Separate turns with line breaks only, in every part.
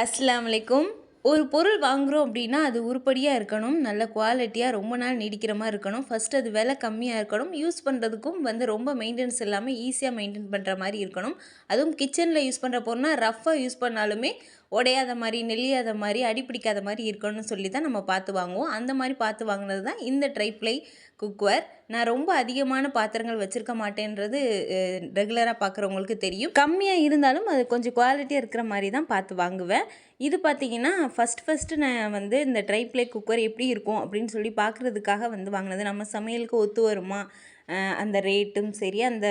அஸ்லாம் வலைக்கும் ஒரு பொருள் வாங்குகிறோம் அப்படின்னா அது உருப்படியாக இருக்கணும் நல்ல குவாலிட்டியாக ரொம்ப நாள் நீடிக்கிற மாதிரி இருக்கணும். ஃபஸ்ட் அது விலை கம்மியாக இருக்கணும். யூஸ் பண்ணுறதுக்கும் வந்து ரொம்ப மெயின்டெனன்ஸ் இல்லாமல் ஈஸியாக மெயின்டைன் பண்ணுற மாதிரி இருக்கணும். அதுவும் கிச்சனில் யூஸ் பண்ணுற பொருள்னா ரஃப்பாக யூஸ் பண்ணாலுமே உடையாத மாதிரி நெல்லியாத மாதிரி அடிப்பிடிக்காத மாதிரி இருக்கணும்னு சொல்லி தான் நம்ம பார்த்து வாங்குவோம். அந்த மாதிரி பார்த்து வாங்கினது தான் இந்த ட்ரைப்ளை குக்வேர் நான் ரொம்ப அதிகமான பாத்திரங்கள் வச்சுருக்க மாட்டேன்றது ரெகுலராக பார்க்குறவங்களுக்கு தெரியும். கம்மியாக இருந்தாலும் அது கொஞ்சம் குவாலிட்டியாக இருக்கிற மாதிரி தான் பார்த்து வாங்குவேன். இது பார்த்தீங்கன்னா ஃபஸ்ட் ஃபஸ்ட்டு நான் வந்து இந்த ட்ரைப்ளை குக்கர் எப்படி இருக்கும் அப்படின்னு சொல்லி பார்க்குறதுக்காக வந்து வாங்கினது. நம்ம சமையலுக்கு ஒத்து வருமா? அந்த ரேட்டும் சரி அந்த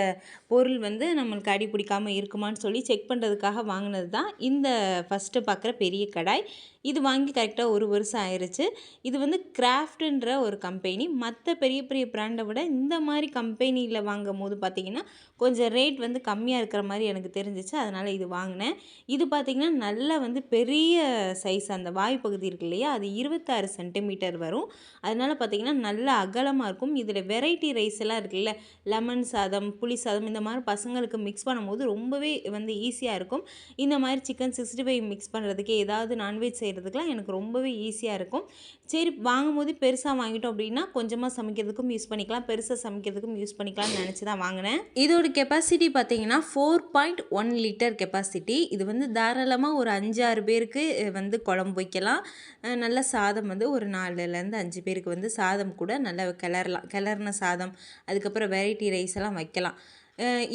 பொருள் வந்து நம்மளுக்கு அடி பிடிக்காமல் இருக்குமான்னு சொல்லி செக் பண்ணுறதுக்காக வாங்கினது தான் இந்த ஃபஸ்ட்டு பார்க்குற பெரிய கடாய். இது வாங்கி கரெக்டாக ஒரு வருஷம் ஆயிடுச்சு இது வந்து கிராஃப்ட்டுன்ற ஒரு கம்பெனி மற்ற பெரிய பெரிய பிராண்டை விட இந்த மாதிரி கம்பெனியில் வாங்கும் போது பார்த்திங்கன்னா கொஞ்சம் ரேட் வந்து கம்மியாக இருக்கிற மாதிரி எனக்கு தெரிஞ்சிச்சு. அதனால் இது வாங்கினேன். இது பார்த்திங்கன்னா நல்லா வந்து பெரிய சைஸ் அந்த வாய் பகுதி இருக்கு இல்லையா? அது இருபத்தாறு சென்டிமீட்டர் வரும். அதனால் பார்த்திங்கன்னா நல்ல அகலமாக இருக்கும். இதில் வெரைட்டி ரைஸ் எல்லாம் இருக்குல்ல லெமன் சாதம் புளி சாதம் இந்த மாதிரி பசங்களுக்கு மிக்ஸ் பண்ணும்போது ரொம்பவே வந்து ஈஸியாக இருக்கும். இந்த மாதிரி சிக்கன் சிக்ஸ்டி ஃபைவ் மிக்ஸ் பண்ணுறதுக்கு ஏதாவது நான்வெஜ் செய்கிறதுக்குலாம் எனக்கு ரொம்பவே ஈஸியாக இருக்கும். சரி வாங்கும்போது பெருசாக வாங்கிட்டோம் அப்படின்னா கொஞ்சமாக சமைக்கிறதுக்கும் யூஸ் பண்ணிக்கலாம். பெருசாக சமைக்கிறதுக்கும் யூஸ் பண்ணிக்கலாம்னு நினச்சி தான் வாங்கினேன். இதோட கெப்பாசிட்டி பார்த்தீங்கன்னா four point one litre capacity இது வந்து தாராளமாக ஒரு அஞ்சாறு பேருக்கு வந்து குழம்பு வைக்கலாம். நல்ல சாதம் வந்து ஒரு நாலுலேருந்து அஞ்சு பேருக்கு வந்து சாதம் கூட நல்லா கிளறலாம் கிளறின சாதம். அதுக்கப்புறம் வெரைட்டி ரைஸ் எல்லாம் வைக்கலாம்.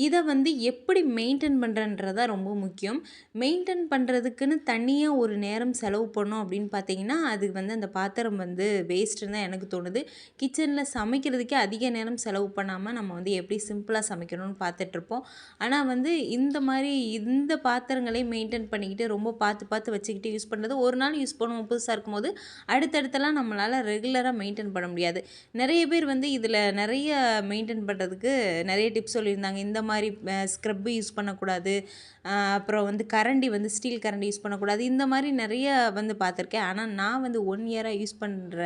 இதை வந்து எப்படி மெயின்டைன் பண்ணுறன்றதா ரொம்ப முக்கியம். மெயின்டைன் பண்ணுறதுக்குன்னு தனியாக ஒரு நேரம் செலவு பண்ணோம் அப்படின்னு பார்த்தீங்கன்னா அது வந்து அந்த பாத்திரம் வந்து வேஸ்ட்டுன்னு தான் எனக்கு தோணுது. கிச்சனில் சமைக்கிறதுக்கே அதிக நேரம் செலவு பண்ணாமல் நம்ம வந்து எப்படி சிம்பிளாக சமைக்கணும்னு பார்த்துட்ருப்போம் ஆனால் வந்து இந்த மாதிரி இந்த பாத்திரங்களே மெயின்டைன் பண்ணிக்கிட்டு ரொம்ப பார்த்து பார்த்து வச்சுக்கிட்டு யூஸ் பண்ணுறது ஒரு நாள் யூஸ் பண்ணுவோம் புதுசாக இருக்கும்போது. அடுத்தடுத்தலாம் நம்மளால் ரெகுலராக மெயின்டைன் பண்ண முடியாது. நிறைய பேர் வந்து இதில் நிறைய மெயின்டைன் பண்ணுறதுக்கு நிறைய டிப்ஸ் சொல்லியிருந்தாங்க. இந்த மாதிரி ஸ்க்ரப்பு யூஸ் பண்ணக்கூடாது. அப்புறம் வந்து கரண்டி வந்து ஸ்டீல் கரண்டி யூஸ் பண்ணக்கூடாது. இந்த மாதிரி நிறைய வந்து பார்த்துருக்கேன். ஆனால் நான் வந்து ஒன் இயராக யூஸ் பண்ணுற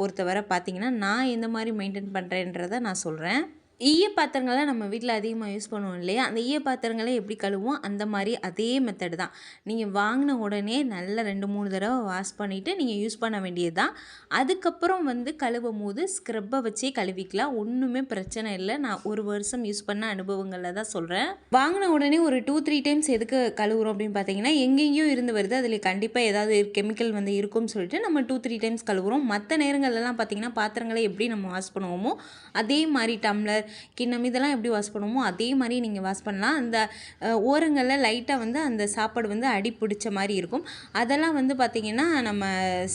பொறுத்தவரை பார்த்தீங்கன்னா நான் எந்த மாதிரி மெயின்டைன் பண்ணுறேன்றதை நான் சொல்கிறேன் ஈய பாத்திரங்களை நம்ம வீட்டில் அதிகமாக யூஸ் பண்ணுவோம் இல்லையா? அந்த ஈய பாத்திரங்களை எப்படி கழுவோம் அந்த மாதிரி அதே மெத்தடு தான். நீங்கள் வாங்கின உடனே நல்லா ரெண்டு மூணு தடவை வாஷ் பண்ணிவிட்டு நீங்கள் யூஸ் பண்ண வேண்டியது தான் அதுக்கப்புறம் வந்து கழுவும் போது ஸ்க்ரப்பை வச்சே கழுவிக்கலாம். ஒன்றுமே பிரச்சனை இல்லை. நான் ஒரு வருஷம் யூஸ் பண்ண அனுபவங்களில் தான் சொல்கிறேன் வாங்கின உடனே ஒரு டூ த்ரீ டைம்ஸ் எதுக்கு கழுவுறோம் அப்படின்னு பார்த்தீங்கன்னா எங்கெங்கேயோ இருந்து வருது. அதில் கண்டிப்பாக ஏதாவது கெமிக்கல் வந்து இருக்கும்னு சொல்லிட்டு நம்ம டூ த்ரீ டைம்ஸ் கழுவுறோம். மற்ற நேரங்கள்லாம் பார்த்தீங்கன்னா பாத்திரங்களை எப்படி நம்ம வாஷ் பண்ணுவோமோ அதே மாதிரி டம்ளர் கிண்ணம் இதெல்லாம் எப்படி வாஷ் பண்ணுவோமோ அதே மாதிரி நீங்கள் வாஷ் பண்ணலாம். அந்த ஓரங்களில் லைட்டாக வந்து அந்த சாப்பாடு வந்து அடி பிடிச்ச மாதிரி இருக்கும். அதெல்லாம் வந்து பார்த்திங்கன்னா நம்ம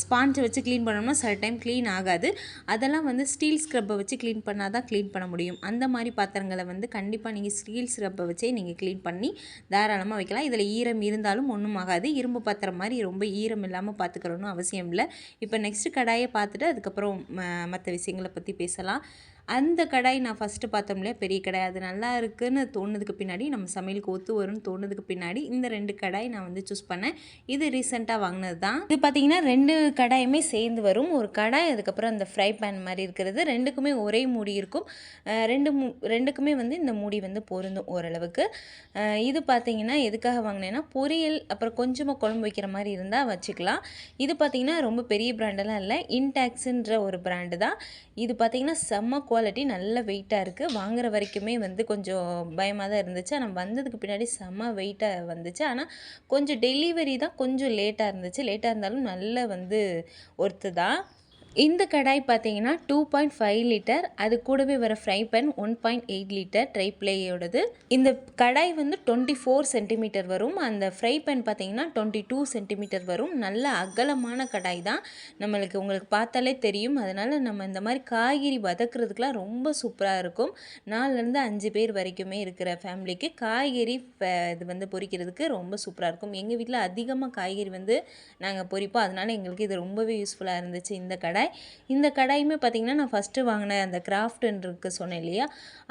ஸ்பாஞ்சை வச்சு க்ளீன் பண்ணோம்னா சில டைம் க்ளீன் ஆகாது. அதெல்லாம் வந்து ஸ்டீல் ஸ்க்ரப்பை வச்சு க்ளீன் பண்ணால் தான் க்ளீன் பண்ண முடியும். அந்த மாதிரி பாத்திரங்களை வந்து கண்டிப்பாக நீங்கள் ஸ்டீல் ஸ்க்ரப்பை வச்சே நீங்கள் க்ளீன் பண்ணி தாராளமாக வைக்கலாம். இதில் ஈரம் இருந்தாலும் ஒன்றும் ஆகாது. இரும்பு பாத்திரம் மாதிரி ரொம்ப ஈரம் இல்லாமல் பார்த்துக்கிறோன்னு அவசியம் இல்லை. இப்போ நெக்ஸ்ட்டு கடாயை பார்த்துட்டு அதுக்கப்புறம் மற்ற விஷயங்களை பற்றி பேசலாம். அந்த கடாய் நான் ஃபஸ்ட்டு பார்த்தோம் இல்லையா பெரிய கடாய். அது நல்லா இருக்குன்னு தோணுதுக்கு பின்னாடி நம்ம சமையலுக்கு ஒத்து வரும்னு தோணுதுக்கு பின்னாடி இந்த ரெண்டு கடாய் நான் வந்து சூஸ் பண்ணேன். இது ரீசெண்டாக வாங்கினது தான் இது பார்த்தீங்கன்னா ரெண்டு கடாயுமே சேர்ந்து வரும். ஒரு கடாய் அதுக்கப்புறம் அந்த ஃப்ரை பேன் மாதிரி இருக்கிறது. ரெண்டுக்குமே ஒரே மூடி இருக்கும். ரெண்டு மூ ரெண்டுக்குமே வந்து இந்த மூடி வந்து பொருந்தும் ஓரளவுக்கு. இது பார்த்தீங்கன்னா எதுக்காக வாங்கினேன்னா பொரியல் அப்புறம் கொஞ்சமாக குழம்பு வைக்கிற மாதிரி இருந்தால் வச்சுக்கலாம். இது பார்த்தீங்கன்னா ரொம்ப பெரிய பிராண்டெல்லாம் இல்லை. இன்டாக்ஸுன்ற ஒரு பிராண்டு தான். இது பார்த்தீங்கன்னா செம்ம குவாலிட்டி குவாலிட்டி நல்ல வெயிட்டாக இருக்குது வாங்குற வரைக்குமே வந்து கொஞ்சம் பயமாக தான் இருந்துச்சு. ஆனால் வந்ததுக்கு பின்னாடி செம்ம வெயிட்டாக வந்துச்சு. ஆனால் கொஞ்சம் டெலிவரி தான் கொஞ்சம் லேட்டாக இருந்துச்சு. லேட்டாக இருந்தாலும் நல்ல வந்து ஒர்த்து தான். இந்த கடாய் பார்த்தீங்கன்னா டூ பாயிண்ட் ஃபைவ் லிட்டர் அது கூடவே வர fry pan one point eight litre try பிளேயோடது இந்த கடாய் வந்து டுவெண்ட்டி ஃபோர் சென்டிமீட்டர் வரும். அந்த ஃப்ரை பேன் பார்த்தீங்கன்னா டுவெண்ட்டி டூ சென்டிமீட்டர் வரும். நல்ல அகலமான கடாய் தான். நம்மளுக்கு உங்களுக்கு பார்த்தாலே தெரியும். அதனால் நம்ம இந்த மாதிரி காய்கறி வதக்குறதுக்கெலாம் ரொம்ப சூப்பராக இருக்கும். நாலுலேருந்து அஞ்சு பேர் வரைக்குமே இருக்கிற ஃபேமிலிக்கு காய்கறி இது வந்து பொரிக்கிறதுக்கு ரொம்ப சூப்பராக இருக்கும். எங்கள் வீட்டில் அதிகமாக காய்கறி வந்து நாங்கள் பொரிப்போம் அதனால் எங்களுக்கு இது ரொம்பவே யூஸ்ஃபுல்லாக இருந்துச்சு இந்த கடை கடாய் இந்த கடாயுமே பார்த்திங்கன்னா நான் ஃபஸ்ட்டு வாங்கின அந்த கிராஃப்ட்ன்றிருக்கு சொன்னேன் இல்லையா?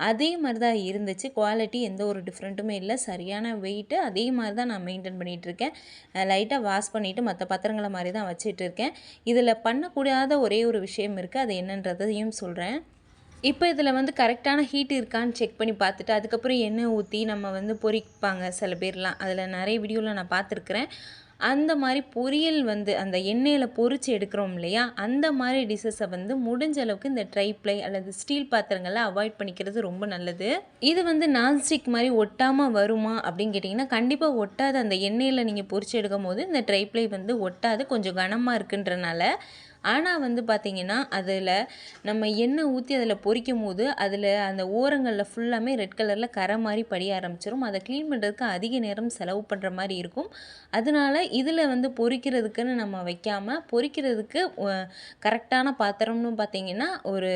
அதே மாதிரி தான் இருந்துச்சு. குவாலிட்டி எந்த ஒரு டிஃப்ரெண்ட்டுமே இல்லை. சரியான வெயிட்டு அதே மாதிரி தான் நான் மெயின்டைன் பண்ணிகிட்ருக்கேன் லைட்டாக வாஷ் பண்ணிவிட்டு மற்ற பாத்திரங்களை மாதிரி தான் வச்சிட்டு இருக்கேன். இதில் பண்ணக்கூடாத ஒரே ஒரு விஷயம் இருக்குது அது என்னன்றதையும் சொல்கிறேன் இப்போ இதில் வந்து கரெக்டான ஹீட் இருக்கான்னு செக் பண்ணி பார்த்துட்டு அதுக்கப்புறம் எண்ணெய் ஊற்றி நம்ம வந்து பொரிப்பாங்க சில பேர்லாம். அதில் நிறைய வீடியோவில் நான் பார்த்துருக்குறேன். அந்த மாதிரி பொரியல் வந்து அந்த எண்ணெயில் பொறிச்சு எடுக்கிறோம் இல்லையா? அந்த மாதிரி டிஷ்ஷஸை வந்து முடிஞ்ச அளவுக்கு இந்த ட்ரை பிளை அல்லது ஸ்டீல் பாத்திரங்களை அவாய்ட் பண்ணிக்கிறது ரொம்ப நல்லது. இது வந்து நான்ஸ்டிக் மாதிரி ஒட்டாமல் வருமா அப்படின்னு கேட்டிங்கன்னா கண்டிப்பாக ஒட்டாது. அந்த எண்ணெயில் நீங்கள் பொறிச்சு எடுக்கும் போது இந்த ட்ரை பிளை வந்து ஒட்டாது. கொஞ்சம் கனமாக இருக்குன்றனால ஆனால் வந்து பார்த்திங்கன்னா அதில் நம்ம எண்ணெய் ஊற்றி அதில் பொரிக்கும் போது அதில் அந்த ஓரங்களில் ஃபுல்லாமே ரெட் கலரில் கரை மாதிரி படிய ஆரம்பிச்சிடும் அதை க்ளீன் பண்ணுறதுக்கு அதிக நேரம் செலவு பண்ணுற மாதிரி இருக்கும். அதனால இதில் வந்து பொரிக்கிறதுக்குன்னு நம்ம வைக்காமல் பொரிக்கிறதுக்கு கரெக்டான பாத்திரம்னு பார்த்திங்கன்னா ஒரு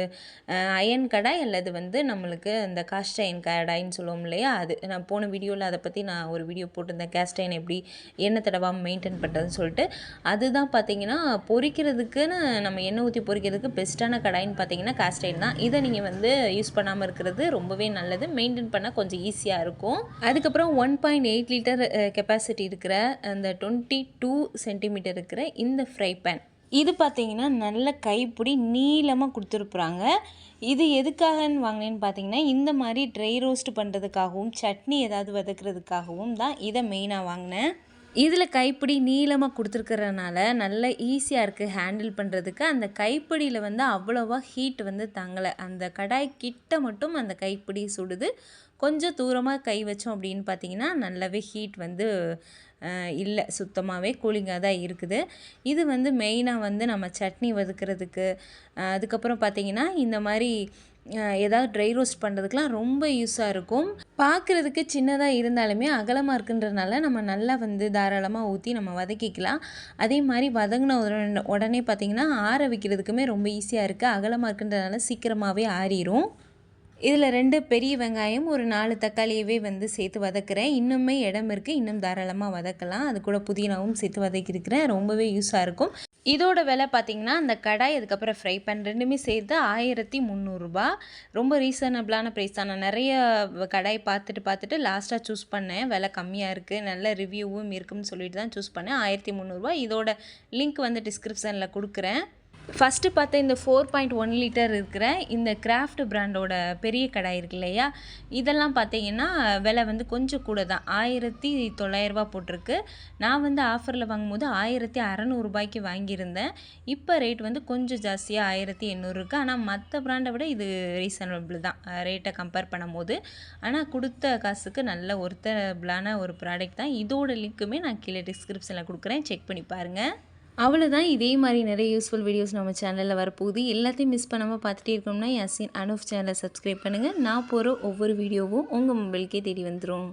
அயன் கடாய் அல்லது வந்து நம்மளுக்கு அந்த காஸ்ட் அயன் கடாயின்னு சொல்லுவோம் இல்லையா? அது நான் போன வீடியோவில் அதை பற்றி நான் ஒரு வீடியோ போட்டிருந்தேன். கேஸ்ட் அயன் எப்படி எண்ணெய் தடவாமல் மெயின்டைன் பண்ணுறதுன்னு சொல்லிட்டு. அதுதான் பார்த்திங்கன்னா பொரிக்கிறதுக்குன்னு நம்ம எண்ணெய் ஊற்றி பொறிக்கிறதுக்கு பெஸ்ட்டான கடாயின்னு பார்த்தீங்கன்னா காஸ்ட் தான். இதை நீங்கள் வந்து யூஸ் பண்ணாமல் இருக்கிறது ரொம்பவே நல்லது. மெயின்டைன் பண்ண கொஞ்சம் ஈஸியாக இருக்கும். அதுக்கப்புறம் one point eight litre capacity இருக்கிற அந்த டுவெண்ட்டி டூ சென்டிமீட்டர் இருக்கிற இந்த ஃப்ரை பேன் இது பார்த்தீங்கன்னா நல்ல கைப்பிடி நீளமாக கொடுத்துருக்குறாங்க. இது எதுக்காகன்னு வாங்கினேன்னு பார்த்தீங்கன்னா இந்த மாதிரி ட்ரை ரோஸ்ட் பண்ணுறதுக்காகவும் சட்னி ஏதாவது வதக்கிறதுக்காகவும் தான் இதை மெயினாக வாங்கினேன். இதில் கைப்பிடி நீளமாக கொடுத்துருக்கறனால நல்ல ஈஸியாக இருக்குது ஹேண்டில் பண்ணுறதுக்கு அந்த கைப்பிடியில் வந்து அவ்வளோவா ஹீட் வந்து தங்கலை. அந்த கடாய் கிட்ட மட்டும் அந்த கைப்பிடி சுடுது. கொஞ்சம் தூரமாக கை வச்சோம் அப்படின்னு பார்த்தீங்கன்னா நல்லாவே ஹீட் வந்து இல்லை. சுத்தமாகவே கூலிங்காக தான் இருக்குது. இது வந்து மெயினாக வந்து நம்ம சட்னி வதக்கிறதுக்கு அதுக்கப்புறம் பார்த்திங்கன்னா இந்த மாதிரி ஏதாவது ட்ரை ரோஸ்ட் பண்ணுறதுக்குலாம் ரொம்ப யூஸாக இருக்கும். பார்க்குறதுக்கு சின்னதாக இருந்தாலுமே அகலமாக இருக்குன்றனால நம்ம நல்லா வந்து தாராளமாக ஊற்றி நம்ம வதக்கிக்கலாம். அதே மாதிரி வதங்கின உடனே உடனே பார்த்திங்கன்னா ஆற வைக்கிறதுக்குமே ரொம்ப ஈஸியாக இருக்குது அகலமாக இருக்குன்றதுனால சீக்கிரமாகவே ஆறிடும் இதில் ரெண்டு பெரிய வெங்காயம் ஒரு நாலு தக்காளியவே வந்து சேர்த்து வதக்குறேன். இன்னுமே இடம் இருக்குது இன்னும் தாராளமாக வதக்கலாம். அது கூட புதினாவும் சேர்த்து வதக்கியிருக்கிறேன். ரொம்பவே யூஸாக இருக்கும். இதோட விலை பார்த்திங்கன்னா அந்த கடாய் அதுக்கப்புறம் ஃப்ரை பேன் ரெண்டுமே சேர்த்து ஆயிரத்தி முந்நூறுரூபா ரொம்ப ரீசனபிளான ப்ரைஸ் தான். நான் நிறைய கடாய் பார்த்துட்டு பார்த்துட்டு லாஸ்ட்டாக சூஸ் பண்ணேன். விலை கம்மியாக இருக்குது நல்ல ரிவ்யூவும் இருக்குன்னு சொல்லிட்டு தான் சூஸ் பண்ணேன். ஆயிரத்தி முந்நூறுரூவா இதோட லிங்க் வந்து டிஸ்கிரிப்ஷனில் கொடுக்குறேன். ஃபஸ்ட்டு பார்த்தா இந்த ஃபோர் பாயிண்ட் ஒன் லிட்டர் இருக்கிற இந்த கிராஃப்ட் பிராண்டோட பெரிய கடாய் இருக்கு இல்லையா? இதெல்லாம் பார்த்தீங்கன்னா விலை வந்து கொஞ்சம் கூட தான் ஆயிரத்தி தொள்ளாயிரரூபா போட்டிருக்கு. நான் வந்து ஆஃபரில் வாங்கும்போது ஆயிரத்தி அறநூறுபாய்க்கு வாங்கியிருந்தேன். இப்போ ரேட் வந்து கொஞ்சம் ஜாஸ்தியாக ஆயிரத்தி எண்ணூறு இருக்குது ஆனால் மற்ற பிராண்டை விட இது ரீசனபிள் தான். ரேட்டை கம்பேர் பண்ணும்போது. ஆனால் கொடுத்த காசுக்கு நல்ல ஒருத்தபிளான ஒரு ப்ராடக்ட் தான். இதோட லிங்க்குமே நான் கீழே டிஸ்கிரிப்ஷனில் கொடுக்குறேன். செக் பண்ணி பாருங்கள் அவ்வளோதான் இதே மாதிரி நிறைய யூஸ்ஃபுல் வீடியோஸ் நம்ம சேனலில் வரப்போகுது. எல்லாத்தையும் மிஸ் பண்ணாமல் பார்த்துட்டே இருக்கோம்னா யாசின் அனுஃப் சேனலை சப்ஸ்கிரைப் பண்ணுங்கள் நான் போகிற ஒவ்வொரு வீடியோவும் உங்கள் மொபைலுக்கே தேடி வந்துடும்